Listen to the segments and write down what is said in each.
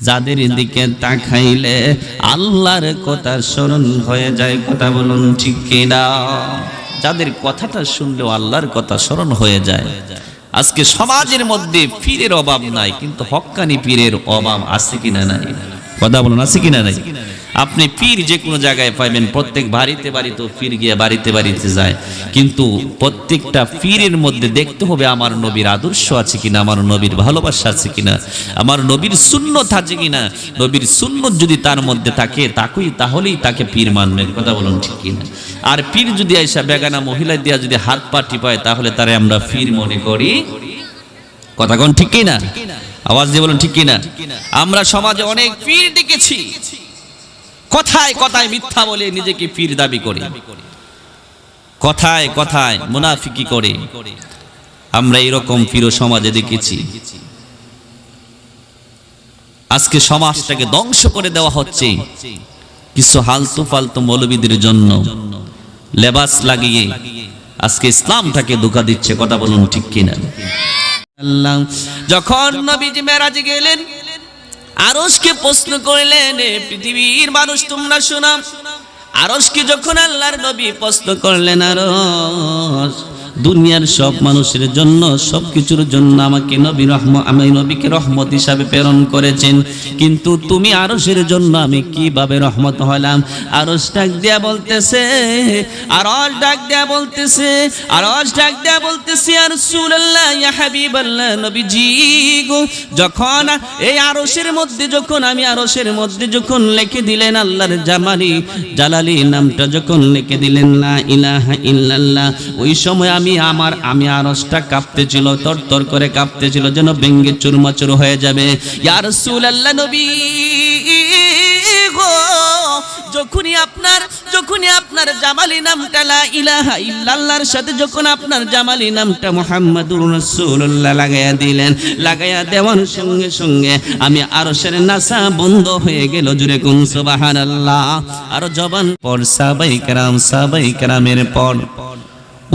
যাদের দিকে তাকাইলে আল্লাহর কথা স্মরণ হয়ে যায়, কথা বলুন ঠিক কিনা? যাদের কথাটা শুনলেও আল্লাহর কথা স্মরণ হয়ে যায়। আজকে সমাজের মধ্যে পীরের অভাব নাই, কিন্তু হক্কানি পীরের অভাব আছে কিনা নাই? কথা বলুন, আছে কিনা নাই? আপনি পীর যে কোনো জায়গায় পাইবেন, প্রত্যেক বাড়িতে বাড়িতে পীর গিয়ে বাড়িতে বাড়িতে যায়। কিন্তু প্রত্যেকটা পীরের মধ্যে দেখতে হবে আমার নবীর আদর্শ আছে কিনা, আমার নবীর ভালোবাসা আছে কিনা, আমার নবীর সুন্নত আছে কিনা। নবীর সুন্নত যদি তার মধ্যে থাকে, তাকেই, তাহলেই তাকে পীর মানবেন কথা বলুন ঠিক কিনা। আর পীর যদি আইসা বেগানা মহিলা দিয়া যদি হাত পা টিপায় তাহলে তারে আমরা পীর মনে করি। কথা কোন ঠিক কিনা? আওয়াজ দিয়ে বলুন ঠিক কিনা? আমরা সমাজে অনেক পীর দেখেছি। কথায় কথায় মিথ্যা বলে নিজেকে পীর দাবি করে। কথায় কথায় মুনাফিকি করে। আমরা এরকম পীর সমাজে দেখেছি। আজকে সমাজটাকে ধ্বংস করে দেওয়া হচ্ছে। কিছু হালতু ফালতু মৌলবীদের জন্য লেবাস লাগিয়ে আজকে ইসলামটাকে ধোকা দিচ্ছে, কথা বলুন ঠিক কিনা? যখন নবীজি মেরাজে গেলেন আরশকে প্রশ্ন করলেন পৃথিবীর মানুষ তোমরা শোনাম আরসকে যখন আল্লাহর নবী প্রশ্ন করলেন আরশ দুনিয়ার সব মানুষের জন্য সব কিছুর জন্য আমাকে নবী রহম, আমি নবীকে রহমত হিসাবে প্রেরণ করেছেন। কিন্তু তুমি আরশের জন্য আমি কীভাবে রহমত হলাম? আরশ ডাক দিয়া বলতেছে, আরশ ডাক দিয়া বলতেছে, আরশ ডাক দিয়া বলতেছে আর রাসূলুল্লাহ, ইয়া হাবিবাল্লাহ, নবীজি গো। যখন এই আরশের মধ্যে, যখন আমি আরশের মধ্যে যখন লিখে দিলেন আল্লাহর জামালি জালালি নামটা যখন লিখে দিলেন, লা ইলাহা ইল্লাল্লাহ, ওই সময় আমি আমার, আমি আরসটা কাঁপতেছিল, তরতর করে কাঁপতেছিল, যেন ভেঙ্গে চুরমাচুর হয়ে যাবে। ইয়ার সুল্লা নবী নাসা বন্ধ হয়ে গেল জুরে জবান পর সাবাই کرام সাবাই کرامের পর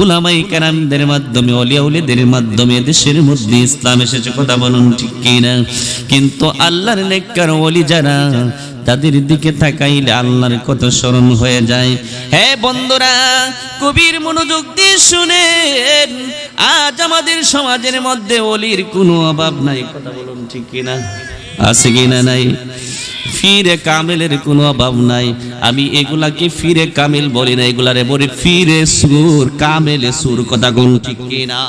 উলামাই কেরামদের মাধ্যমে অলিয়া উলিদের মাধ্যমে দেশের মধ্যে ইসলাম এসেছে, কথা বলুন ঠিক কিনা? কিন্তু আল্লাহর নেককার অলি যারা, তাদের দিকে তাকাইলে আল্লাহর কত স্মরণ হয়ে যায়। হ্যাঁ বন্ধুরা কবির মনোযোগ দিয়ে শুনেন, আজ আমাদের সমাজের মধ্যে অলির কোনো অভাব নাই, কথা বলুন ঠিক কিনা? আছে কিনা নাই? ফিরে কামেলের কোনো অভাব নাই। আমি এগুলাকে ফিরে কামেল বলি না, এগুলারে বলি ফিরে সুর, কামেলে সুর, কথা গুণ ঠিক কিনা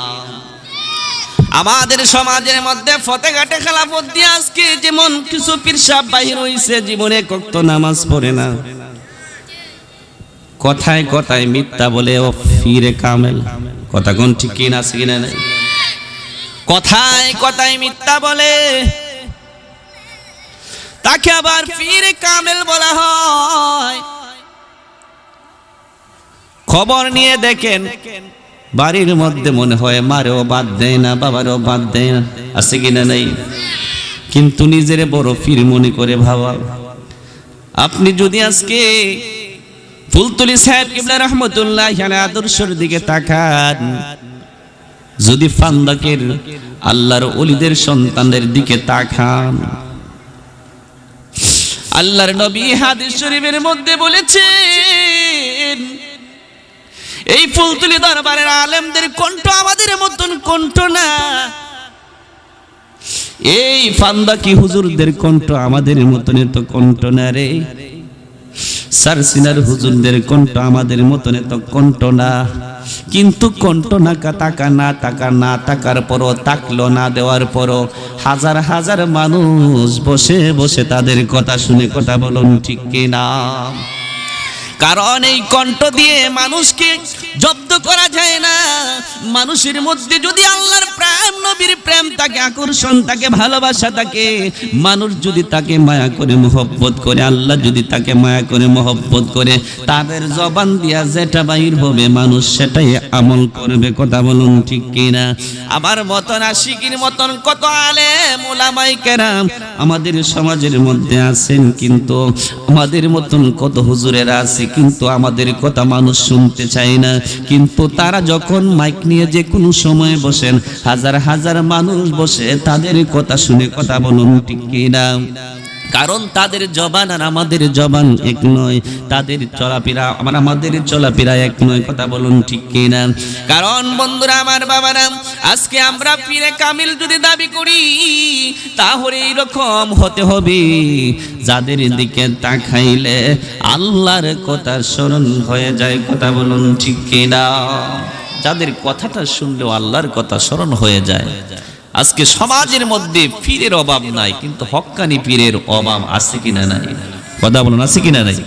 আমাদের সমাজের মধ্যে ফতেঘাটে খেলাফত দিয়ে আজকে যেমন কিছু পিরসাব বাহির হইছে, জীবনে কত নামাজ পড়ে না। কথায় কথায় মিথ্যা বলে, ও ফিরে কামেল। কথা কোন ঠিক কিনা আছে কিনা নাই? কথায় কথায় মিথ্যা বলে তাকে আবার ফিরে কামেল বলা হয়। খবর নিয়ে দেখেন, বাড়ির মধ্যে মনে হয় মারেও বাদ দেয় না, বাবারও বাদ দেয় না, আছে কিনা নেই? কিন্তু নিজের বড় ফির মনে করে ভাবা আপনি যদি আজকে ফুলতুলি সাহেব কিবলা রহমতুল্লাহ আদর্শের দিকে তাকান, যদি ফান্দাকের আল্লাহর অলিদের সন্তানদের দিকে তাকান আল্লাহর নবী হাদিস শরীফের মধ্যে বলেছেন, এই ফুলতুলি দরবারের আলেমদের কণ্ঠ আমাদের মতন কণ্ঠ না। এই ফান্দাকি হুজুরদের কণ্ঠ আমাদের মতন এত কণ্ঠ না রে। সারসিনার হুজুরদের কণ্ঠ আমাদের মতন তো কণ্ঠ না। কিন্তু কণ্ঠ না তাকা না তাকা না তাকার পরও তাকলো না দেওয়ার পরও হাজার হাজার মানুষ বসে বসে তাদের কথা শুনে কথা বলুন ঠিক কিনা। কারণ এই কণ্ঠ দিয়ে মানুষকে জব্দ করা যায় না। মানুষের মধ্যে যদি আল্লাহর প্রেম, নবীর প্রেম তাকে আকর্ষণ তাকে ভালোবাসা তাকে মানুষ যদি তাকে মায়া করে মোহব্বত করে, আল্লাহ যদি তাকে মায়া করে মোহব্বত করে, তাদের জবান দিয়া যেটা বাহির হবে, মানুষ সেটাই আমল করবে, কথা বলুন ঠিক কিনা? আমার মতন আশিকির মতন কত আলে মোলামাই কেরাম আমাদের সমাজের মধ্যে আছেন কিন্তু, আমাদের মতন কত হুজুরেরা আছে কিন্তু আমাদের কথা মানুষ শুনতে চায় না। কিন্তু তারা যখন মাইক নিয়ে যে কোনো সময় বসেন, হাজার হাজার মানুষ বসে তাদের কথা শুনে কথা বলুন, ঠিক কিনা? কারণ তাদের জবান আর আমাদের জবান এক নয়। তাদের চলাফেরা আমার আমাদের চলাফেরা এক নয়, কথা বলুন ঠিক কিনা? কারণ বন্ধুরা, আমার বাবারা, আজকে আমরা পীরে কামিল যদি দাবি করি, তাহলে এইরকম হতে হবে। যাদের দিকে তাকাইলে আল্লাহর কথা স্মরণ হয়ে যায়, কথা বলুন ঠিক কিনা? যাদের কথাটা শুনলেও আল্লাহর কথা স্মরণ হয়ে যায়। আজকে সমাজের মধ্যে পীরের অভাব নাই, কিন্তু হক্কানি পীরের অভাব আছে কিনা নাই? কথা বলুন, আছে কিনা নাই?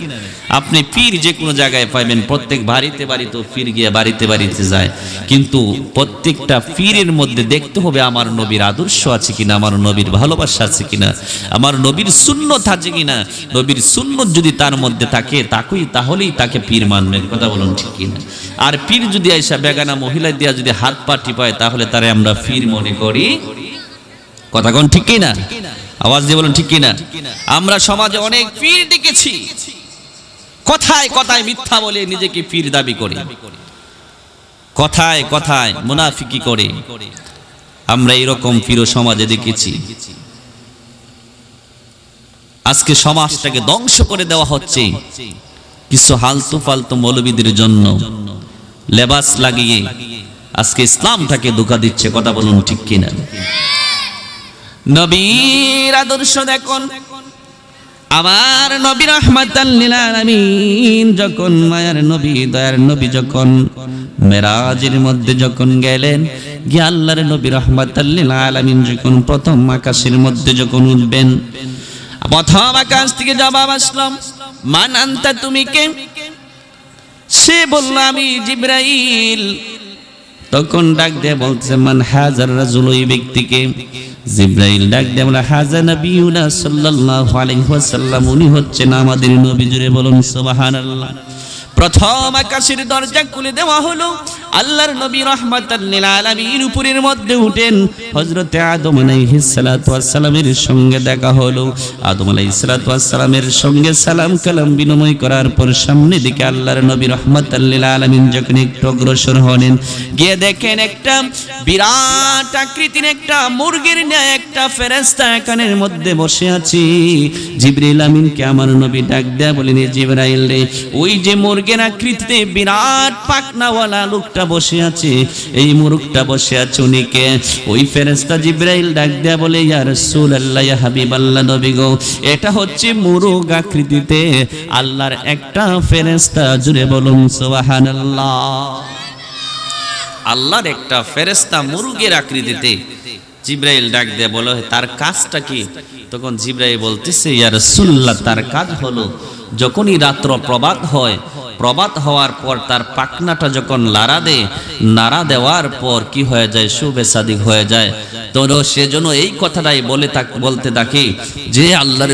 আপনি পীর যে কোনো জায়গায় পাইবেন, প্রত্যেক বাড়িতে বাড়িতে পীর গিয়ে বাড়িতে বাড়িতে যায়। কিন্তু প্রত্যেকটা পীরের মধ্যে দেখতে হবে আমার নবীর আদর্শ আছে কিনা, আমার নবীর ভালোবাসা আছে কিনা, আমার নবীর শূন্যত আছে কিনা। নবীর শূন্যত যদি তার মধ্যে থাকে, তাকেই তাহলেই তাকে পীর মানবেন কথা বলুন ঠিক কিনা। আর পীর যদি আইসা বেগানা মহিলা দিয়া যদি হাত পা টিপায়, তাহলে তারে আমরা পীর মনে করি। কথা কোন ঠিক কিনা? আওয়াজ দিয়ে বলুন ঠিক কিনা? আমরা সমাজে অনেক পীর ডেকেছি। কথায় কথায় মিথ্যা বলে নিজেকে পীর দাবি করে। কথায় কথায় মুনাফিকি করে। আমরা এরকম পীর সমাজে দেখেছি। আজকে সমাজটাকে ধ্বংস করে দেওয়া হচ্ছে। কিছু হালতু ফালতু মৌলবীদের জন্য। লেবাস লাগিয়ে আজকে ইসলামটাকে ধোকা দিচ্ছে, কথা বলুন ঠিক কিনা? নবীর আদর্শ দেখুন। আমার নবী রহমাতাল্লিল যখন মায়ার নবী, দয়ার নবী যখন মেরাজের মধ্যে যখন গেলেন, গিয়ে আল্লাহর নবী রহমাতাল্লিল আলামিন যখন প্রথম আকাশের মধ্যে যখন উঠবেন, প্রথম আকাশ থেকে জবাব আসলাম মান আনতা তুমি কে? সে বলল, আমি জিব্রাইল। তখন ডাক দিয়ে বলছে মান হাজার রাজুল ওই ব্যক্তিকে? জিব্রাইল ডাক দিয়ে, বলে, হাজা নবিউনা সাল্লাল্লাহু আলাইহি ওয়াসাল্লাম, উনি হচ্ছেন আমাদের নবী। জুড়ে বলুন, সুবহানাল্লাহ। প্রথম আকাশের দরজা খুলে দেওয়া হলো। আল্লাহর নবী রহমাতাল লিল আলামিন উপরের মধ্যে উঠেন। হযরতে আদম আলাইহিস সালাতু সালামের সঙ্গে দেখা হলো। আদম আলাইহিস সালাতু সালামের সঙ্গে সালাম কালাম বিনিময় করার পর সামনে দিকে আল্লাহর নবী রহমাতাল লিল আলামিন যখন একটু অগ্রসর হলেন, গিয়ে দেখেন একটা বিরাট আকৃতির একটা মুরগির ন্যায় একটা ফেরেশতা এখানের মধ্যে বসে আছে। জিবরিল আমিনকে আমার নবী ডাক দেয়া বলেন, "এ জিবরাইল রে, ওই যে মুরগের আকৃতিতে বিরাট পাকনাওয়ালা লোকটা বসে আছে। এই মুরগটা বসে আছে উনিকে। ওই ফেরেশতা জিবরাইল ডাক দেয়া বলে, ইয়া রাসূলুল্লাহ, ইয়া হাবিবাল্লাহ, নবী গো, এটা হচ্ছে মুরগ আকৃতিতে আল্লাহর একটা ফেরেশতা। জুড়ে বলুন, সুবহানাল্লাহ। আল্লাহর একটা ফেরেস্তা মুরগের আকৃতিতে। জিব্রাইল ডাক দিয়ে বলো, তার কাজটা কি? তখন জিব্রাইল বলতেছে, ইয়া রাসূলুল্লাহ, তার কাজ হলো, যখনই রাত্র প্রবাদ হয় প্রবাদ হওয়ার পর তার পাকনাটা যখন লাড়া দেয়, নাড়া দেওয়ার পর কি হয়ে যায়? শুভে সাদিক হয়ে যায়। তো সেজন্য এই কথাটাই বলে বলতে থাকি যে আল্লাহর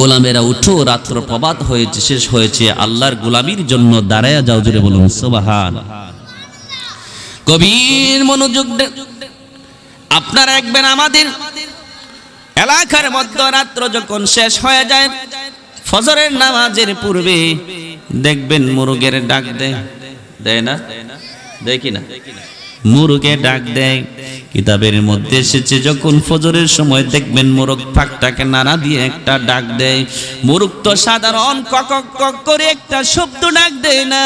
গোলামেরা উঠো, রাত্র প্রবাদ হয়েছে, শেষ হয়েছে। আল্লাহর গোলামির জন্য দাঁড়ায়া যাও জুড়ে বলুন, সুবহান। গভীর মনোযোগ আপনারা একবার আমাদের এলাকার মধ্যরাত্র যখন শেষ হয়ে যায় ফজরের নামাজের পূর্বে দেখবেন মুরগের ডাক দেয়। দেয় না? দেয় কি না? মুরগে ডাক দেয়। কিতাবের মধ্যে এসেছে, যখন ফজরের সময় দেখবেন মোরগ ফাঁকটাকে নাড়া দিয়ে একটা ডাক দেয়। মুরগ তো সাধারণ কক কক করে একটা শব্দ ডাক দেয় না।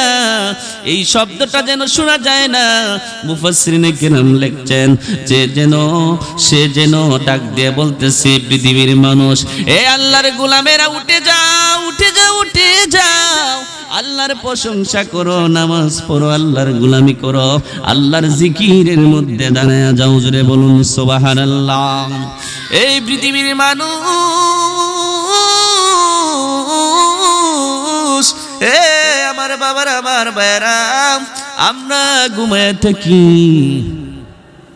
এই শব্দটা যেন শোনা যায় না। মুফাসসিরিনে কিরাম লিখছেন, যে যেন, সে যেন ডাক দিয়ে বলতেছে, পৃথিবীর মানুষ, এ আল্লাহর গোলামেরা, উঠে যাও উঠে যাও উঠে যাও। আল্লাহর প্রশংসা করো, নামাজ পড়ো, আল্লাহর গুলামি করো, আল্লাহর জিকিরের মধ্যে দাঁড়ায় যাও জুড়ে বলুন, সুবহানাল্লাহ। এই পৃথিবীর মানুষ, এ আমার বাবার, আমার বাইরাম আমরা ঘুমায় থাকি,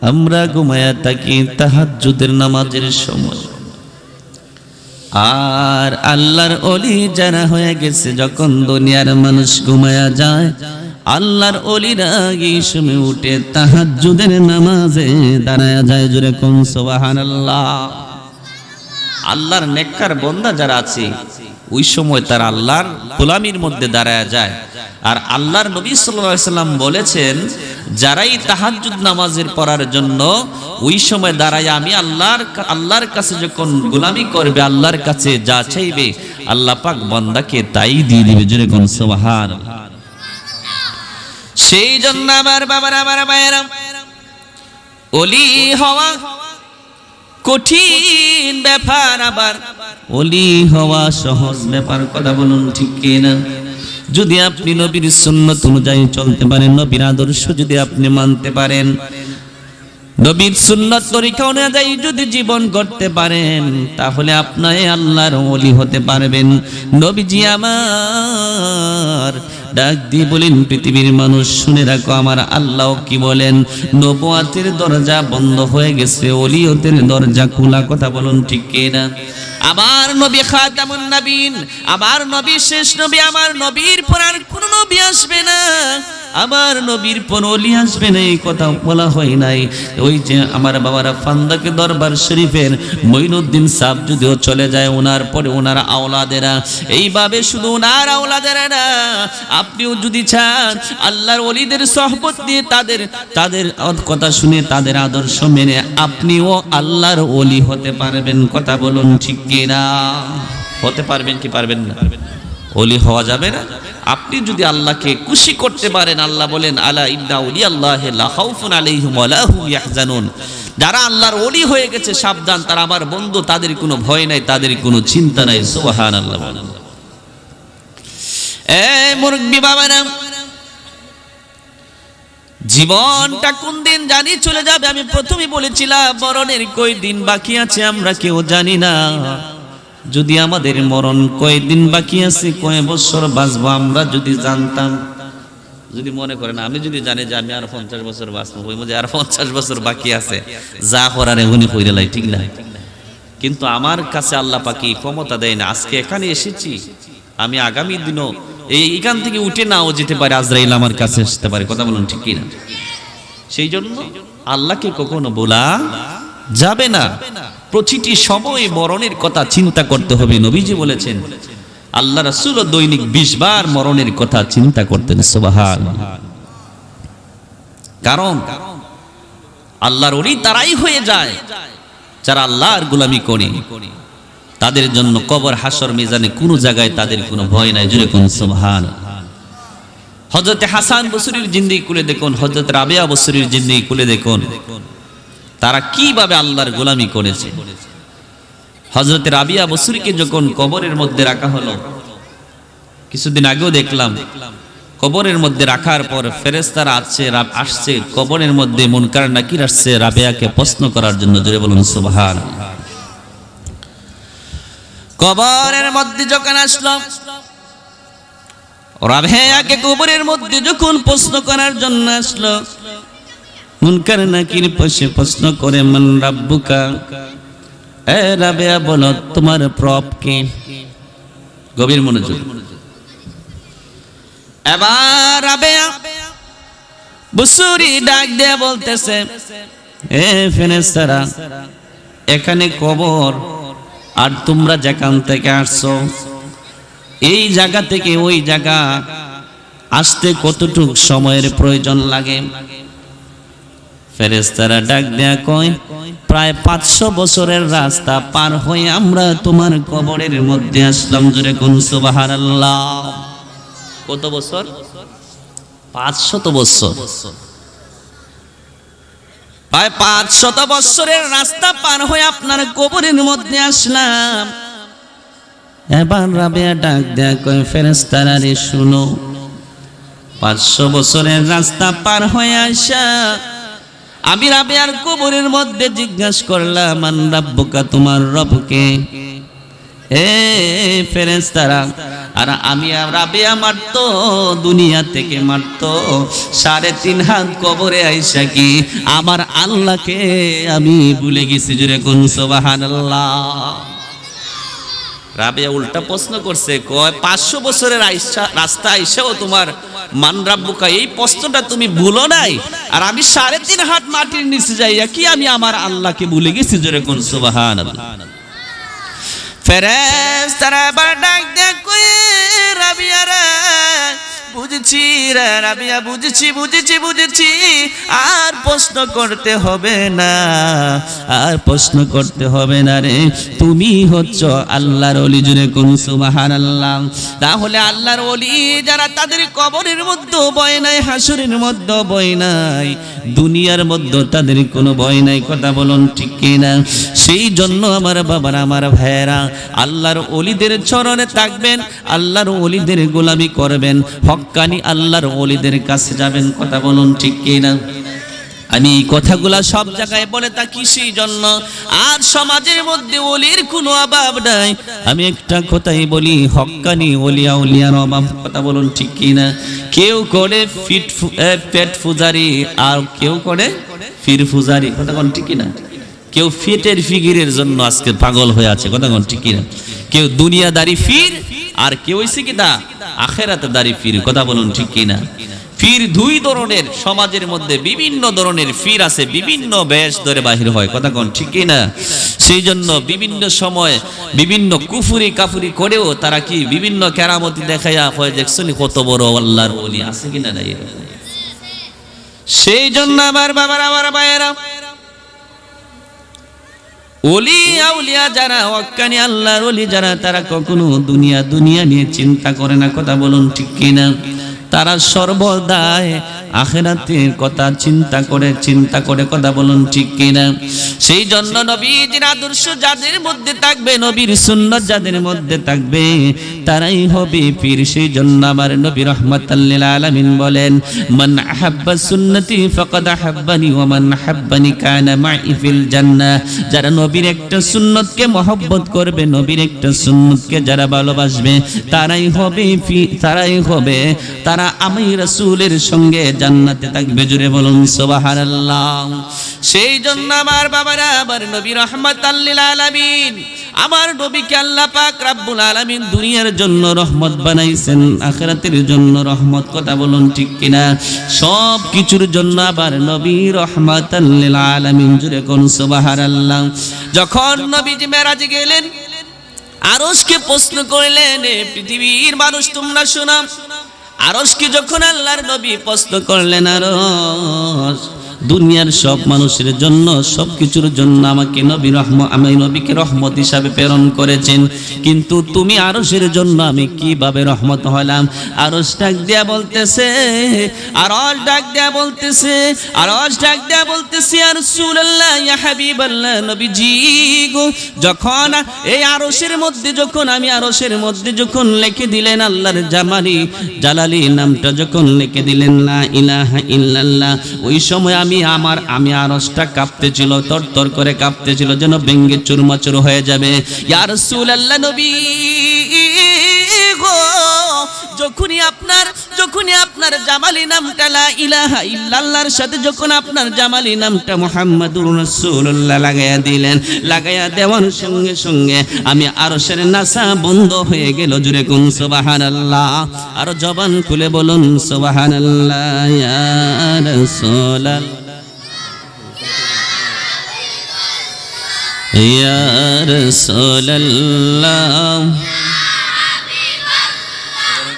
আমরা ঘুমায়া থাকি তাহাজ্জুদের নামাজের সময়। আর আল্লাহর অলি যারা হয়ে গেছে, যখন দুনিয়ার মানুষ ঘুমায়া যায়, আল্লাহর অলিরা এই সময় উঠে তাহাজ্জুদের নামাজে দাঁড়ায় যায় জুড়ে কোন আল্লাহ আল্লাহর নেককার বন্দা যারা আছে ওই সময় তারা আল্লাহর গোলামির মধ্যে দাঁড়ায় যায়। আর আল্লাহর নবী সাল্লাম বলেছেন, যারাই তাহাজ্জুদ নামাজের পড়ার জন্য ওই সময় দাঁড়ায়, আমি আল্লাহর আল্লাহর কাছে যখন গোলামি করবে, আল্লাহর কাছে যা চাইবে, আল্লাহ পাক বান্দাকে তাই দিয়ে দিবে। জোরে কোন সুবহান সেই জন্য আমার বাবার, আমার মায়েরা, অলি হওয়া কঠিন ব্যাপার আবার। অলি হওয়া সহজ ব্যাপার, কথা বলুন ঠিক কিনা? যদি আপনি নবীর সুন্নত অনুযায়ী চলতে পারেন, নবীর আদর্শ যদি আপনি মানতে পারেন, নবীর সুন্নত তরিকা অনুযায়ী যদি জীবন করতে পারেন, তাহলে আপনার আল্লাহর ওলি হতে পারবেন। নবীজি আমার ডাক দিয়ে বলেন, পৃথিবীর মানুষ, শুনে রাখো, আমার আল্লাহ কি বলেন? নবুয়াতের দরজা বন্ধ হয়ে গেছে অলিয়তের দরজা খোলা, কথা বলুন ঠিক কিনা? আমার নবী খাতামুন নবীন, আমার নবী শেষ নবী, আমার নবীর পর আর কোন নবী আসবে না। আমার নবীর পর অলি আসবে না, এই কথা বলা হয় নাই। ওই যে আমার বাবারা ফান্দাকে দরবার শরীফের মঈনুদ্দিন সাহ যদিও চলে যায় ওনার পরে ওনার আওলাদেরা। এইভাবে শুধু ওনার আওলাদেরা না, আপনিও যদি চান, আল্লাহর অলিদের সহবত নিয়ে তাদের তাদের কথা শুনে তাদের আদর্শ মেনে আপনিও আল্লাহর অলি হতে পারবেন, কথা বলুন ঠিক কিনা? হতে পারবেন কি পারবেন না? অলি হওয়া যাবে না? আপনি যদি আল্লাহকে খুশি করতে পারেন, আল্লাহ বলেন, আলা ইন্না উলি আল্লাহ লা খাউফুন আলাইহিম ওয়া লা হুম ইয়াহজানুন। যারা আল্লাহর ওলি হয়ে গেছে, সাবধান, তারা আমার বন্ধু, তাদের কোনো ভয় নাই, তাদের কোনো চিন্তা নাই। সুবহানাল্লাহ মুরব্বি বাবারা, জীবনটা কোন দিন জানি চলে যাবে, আমি প্রথমে বলেছিলাম, মরণের কই দিন বাকি আছে, আমরা কেউ জানি না। যদি আমাদের মরণ কয়দিন বাকি আছে, কয় বছর বাঁচবো আমরা যদি জানতাম? যদি মনে করেন, আমি যদি জানি যে আমি আর পঞ্চাশ বছর বাঁচবো, ওই মধ্যে আর পঞ্চাশ বছর বাকি আছে, যা করার এগুনি কইরে লাই, ঠিক না? কিন্তু আমার কাছে আল্লাহ পাকি ক্ষমতা দেয় না, আজকে এখানে এসেছি, আমি আগামী দিনও এই এখান থেকে উঠে নাও যেতে পারে, আজরাইল আমার কাছে আসতে পারে, কথা বলুন ঠিক কিনা? সেই জন্য আল্লাহকে কখনো বলা যাবে না। প্রতিটি সময় মরণের কথা চিন্তা করতে হবে। নবীজি বলেছেন, আল্লাহ রাসূল দৈনিক বিশ বার মরণের কথা চিন্তা করতেন সুবহান কারণ, আল্লাহর ওলি তারাই হয়ে যায়, যারা আল্লাহর গোলামি করে। তাদের জন্য কবর, হাসর, মিজানে কোনো জায়গায় তাদের কোনো ভয় নাই জুড়ে কোন সুবহান। হজরতে হাসান বসুরির জিন্দি খুলে দেখুন হজরত রাবেয়া বসুরির জিন্দি খুলে দেখুন। তারা কীভাবে আল্লাহর গোলামি করেছে? হজরত রাবিয়া বসুরিকে যখন কবরের মধ্যে রাখা হলো, কিছুদিন আগেও দেখলাম, কবরের মধ্যে রাখার পর ফেরেস্তারা আসছে আসছে, কবরের মধ্যে মুনকার নাকির আসছে, রাবিয়াকে প্রশ্ন করার জন্য জোরে বলুন, সুবহান। কবরের মধ্যে যখন আসলো, রাবেয়াকে কবরের মধ্যে যখন প্রশ্ন করার জন্য আসলো মুনকার নাকির পাশে প্রশ্ন করে, মান রাব্বুকা? এ রাবেয়া বলো তোমার প্রপ কে? গভীর মনোযোগ। এবার রাবেয়া বুসুরি ডাক দিয়ে বলতেছে, এ ফেরেস্তারা এখানে কবর, আর তোমরা যেখান থেকে আসছো, এই জায়গা থেকে ওই জায়গা আসতে কতটুক সময়ের প্রয়োজন লাগে? ফেরেস্তারা ডাক দেয়া কয়, প্রায় পাঁচশো বছরের রাস্তা পার হয়ে আমরা তোমার কবরের মধ্যে আসলাম। জোরে কোন সুবাহার কত বছর? পাঁচশত বছর। প্রায় পাঁচশত বছরের রাস্তা পার হয়ে আপনার কবরের মধ্যে আসলাম। এবার রাবেয়া ডাক দেয়া কয় ফেরেস্তারা রে, শুনো। পাঁচশো বছরের রাস্তা পার হয়ে আসা আমি রাবেয়ার কবরের মধ্যে জিজ্ঞাসা করলাম রাব্বুকা, তোমার রবকে? আর আমি রাবেয়া মারতো দুনিয়া থেকে মারতো। সাড়ে তিন কবরে আইসা কি আমার আল্লাহকে আমি ভুলে গেছি? জুড়ে কোন, সুবহানাল্লাহ। রাবেয়া উল্টা প্রশ্ন করছে, কয়, পাঁচশো বছরের রাস্তা আইসাও তোমার মান রাব্বুকা, এই প্রশ্নটা তুমি ভুলো নাই? আর আমি সাড়ে তিন হাত মাটির নিচে যাইয়া কি আমি আমার আল্লাহকে ভুলে গেছি? জোরে কোন সুবাহান ফেরেস তারা ডাক দেখ রাবিয়ারা? বুঝেছি, রে রাবিয়া, বুঝেছি বুঝেছি বুঝেছি। আর প্রশ্ন করতে হবে না, আর প্রশ্ন করতে হবে না রে। তুমি হচ্ছ আল্লাহর অলি জুড়ে কোন সুবাহান আল্লাহ তাহলে আল্লাহর অলি যারা তাদের কবরের মধ্যে বয় নাই, হাসুরের মধ্যে বয় নাই। দুনিয়ার মধ্যে তাদের কোনো ভয় নাই, কথা বলুন ঠিক কিনা? সেই জন্য আমার বাবার, আমার ভাইয়েরা, আল্লাহর অলিদের চরণে থাকবেন, আল্লাহর অলিদের গোলামি করবেন হক্কানি আল্লাহর অলিদের কাছে যাবেন, কথা বলুন ঠিক কিনা? আমি এই কথাগুলা সব জায়গায় বলে থাকি সেই জন্য। আর সমাজের মধ্যে ওলির কোনো অভাব নাই। আমি একটা কথাই বলি হক্কানি ওলিয়া উলিয়ার অভাব, কথা বলুন ঠিক কি না কেউ করে ফিট পেট ফুজারি আর কেউ করে ফির ফুজারি কথা কোন ঠিক কি না কেউ ফিটের ফিগিরের জন্য আজকে পাগল হয়ে আছে, কথা কোন ঠিক কি না কেউ দুনিয়াদারি ফির, আর কেউ হইছে কি তা আখেরাতে দাড়ি ফির, কথা বলুন ঠিক কি না ফির দুই ধরনের সমাজের মধ্যে বিভিন্ন ধরনের ফির আছে, বিভিন্ন বেশ ধরে বাহির হয়। কথা কোন ঠিক কি না? সেই জন্য বিভিন্ন সময় বিভিন্ন কুফুরি কাফুরি করেও তারা কি বিভিন্ন কেরামতি দেখাইয়া হয় দেখছেন কত বড় আল্লাহর ওলি আছে কিনা না সেই জন্য আমার বাবার, আমার ভাইয়েরা ওলি, আউলিয়া যারা ওয়াক্কানি আল্লাহর ওলি যারা, তারা কখনো দুনিয়া দুনিয়া নিয়ে চিন্তা করে না। কথা বলুন ঠিক কিনা তারা সর্বদাই আখেরাতের কথা চিন্তা করে চিন্তা করে কথা বলুন ঠিক কিনা? সেই জন্য নবীজির আদর্শ যাদের মধ্যে থাকবে, নবীর সুন্নত যাদের মধ্যে থাকবে, তারাই হবে পীর। সেই জন্য আমার নবী রহমাতাল্লিল আলামিন বলেন, মান আহাব্বা সুন্নতি ফাকাদ আহাব্বানি ওয়া মান আহাব্বানি কানা মাই ফিল জান্নাহ। যারা নবীর একটা সুন্নতকে মহব্বত করবে, নবীর একটা সুন্নতকে যারা ভালোবাসবে, তারাই হবে তারাই হবে, তারা আমি রাসূলের সঙ্গে জান্নাতে থাকবে জুড়ে বলুন, সুবহানাল্লাহ। সেই জন্য আমার বাবারা, আমার নবী রহমাতাল্লিল আলামিন, আমার নবীকে আল্লাহ পাক রাব্বুল আলামিন দুনিয়ার জন্য রহমত বানাইছেন, আখিরাতের জন্য রহমত, কথা বলুন ঠিক কিনা? সব কিছুর জন্য আবার নবী রহমাতাল লিল আলামিন জুড়ে কোন, সুবহানাল্লাহ। যখন নবীজি মেরাজে গেলেন, আরশকে প্রশ্ন করলেন পৃথিবীর মানুষ, তোমরা শোনা। আরশকে যখন আল্লাহর নবী প্রশ্ন করলেন আরশ দুনিয়ার সব মানুষের জন্য সব কিছুর জন্য আমাকে নবী রহম, আমি নবীকে রহমত হিসাবে প্রেরণ করেছেন। কিন্তু তুমি আরশের জন্য আমি কীভাবে রহমত হলাম? আরশ ডাক দিয়া বলতেছে, আরশ ডাক দিয়া বলতেছে, আরশ ডাক দিয়া বলতেছে আর হাবিবাল্লাহ, নবীজি গো। যখন এই আরশের মধ্যে, যখন আমি আরশের মধ্যে যখন লিখে দিলেন আল্লাহর জামালি জালালি নামটা যখন লিখে দিলেন, লা ইলাহা ইল্লাল্লাহ, ওই সময় আমি আমার, আমি আরসটা কাঁপতেছিল, তরতর করে কাঁপতেছিল, যেন ব্যঙ্গে চুরমাচুর হয়ে যাবে। ইয়া রাসূলুল্লাহ নবী সাথে যখন আপনার দিলেন দেওয়ার সঙ্গে সঙ্গে আমি নাসা বন্ধ হয়ে গেল সুবহানাল্লাহ। আর জবান খুলে বলুন, সুবহানাল্লাহ ইয়া রাসূলাল্লাহ